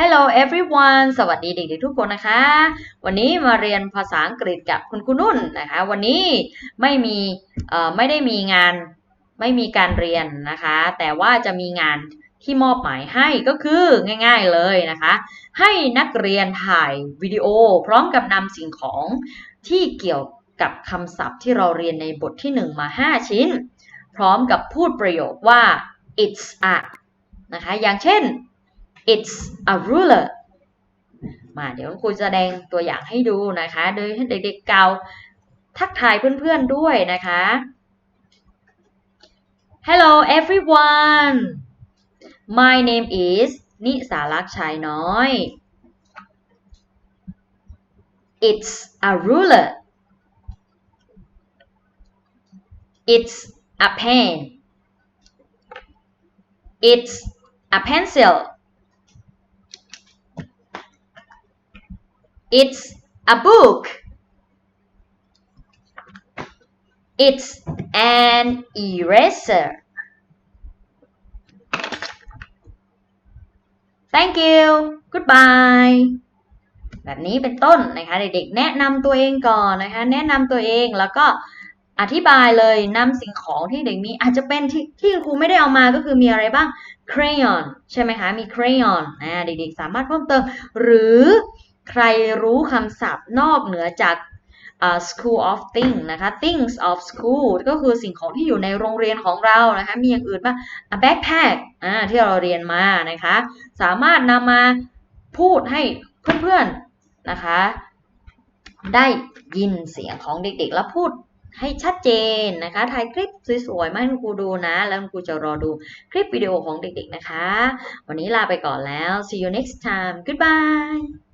Hello everyone สวัสดีเด็กๆทุกคนนะคะ วันนี้มาเรียนภาษาอังกฤษกับคุณครูนุ่นนะคะ วันนี้ไม่มีไม่ได้มีงานไม่มีการเรียนนะคะ แต่ว่าจะมีงานที่มอบหมายให้ก็คือง่าย ๆเลยนะคะ ให้นักเรียนถ่ายวิดีโอ พร้อมกับนำสิ่งของที่เกี่ยวกับคำศัพท์ที่เราเรียนในบทที่ 1 มา 5 ชิ้น พร้อมกับพูดประโยคว่า it's a นะคะ อย่างเช่น it's a ruler มาเดี๋ยวครูจะแสดงตัวอย่างให้ดูนะคะ โดยให้เด็กๆเกาทักทายเพื่อนๆด้วยนะคะ Hello everyone my name is นิสาลักษ์ชายน้อย it's a ruler it's a pen it's a pencil It's a book. It's an eraser. Thank you. Goodbye. แบบนี้เป็นต้นนะคะ เด็กๆ แนะนำตัวเองก่อนนะคะ แนะนำตัวเองแล้วก็อธิบายเลยนำสิ่งของที่เด็กมีอาจจะเป็นที่ที่ครูไม่ได้เอามาก็คือมีอะไรบ้าง crayon ใช่ไหมคะ มี crayon อ่าเด็กๆ สามารถเพิ่มเติมหรือ รรู้คำศัพท์นอกเหนือจาก uh, school of things นะคะ things of school ก็คือสิ่งของที่อยู่ในโรงเรียนของเรานะคะ มีอย่างอื่นบ้าง a backpack อ่าที่เราเรียนมานะคะ สามารถนำมาพูดให้เพื่อนๆนะคะ ได้ยินเสียงของเด็กๆ แล้วพูดให้ชัดเจนนะคะ ถ่ายคลิปสวยๆ มาให้คุณครูดูนะ แล้วคุณครูจะรอดูคลิปวิดีโอของเด็กๆ นะคะ วันนี้ลาไปก่อนแล้ว see you next time goodbye